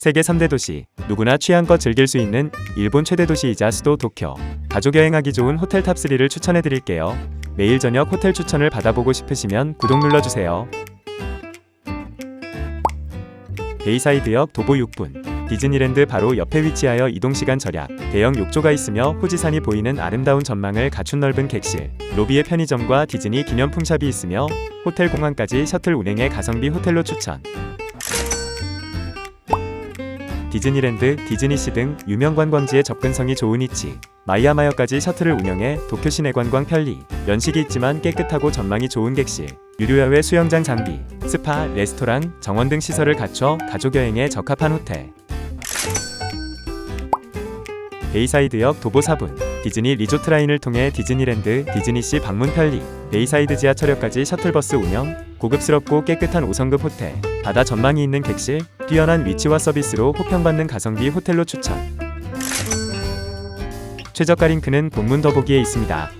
세계 3대 도시, 누구나 취향껏 즐길 수 있는 일본 최대 도시이자 수도 도쿄. 가족 여행하기 좋은 호텔 탑3를 추천해 드릴게요. 매일 저녁 호텔 추천을 받아보고 싶으시면 구독 눌러주세요. 베이사이드역 도보 6분. 디즈니랜드 바로 옆에 위치하여 이동시간 절약. 대형 욕조가 있으며 후지산이 보이는 아름다운 전망을 갖춘 넓은 객실. 로비에 편의점과 디즈니 기념품샵이 있으며 호텔 공항까지 셔틀 운행의 가성비 호텔로 추천. 디즈니랜드, 디즈니시 등 유명 관광지에 접근성이 좋은 위치. 마이아마여까지 셔틀을 운영해 도쿄 시내 관광 편리. 연식이 있지만 깨끗하고 전망이 좋은 객실. 유료야외 수영장 장비, 스파, 레스토랑, 정원 등 시설을 갖춰 가족 여행에 적합한 호텔. 베이사이드역 도보 4분. 디즈니 리조트 라인을 통해 디즈니랜드, 디즈니시 방문 편리. 베이사이드 지하철역까지 셔틀버스 운영. 고급스럽고 깨끗한 5성급 호텔. 바다 전망이 있는 객실. 뛰어난 위치와 서비스로 호평받는 가성비 호텔로 추천. 최저가 링크는 본문 더보기에 있습니다.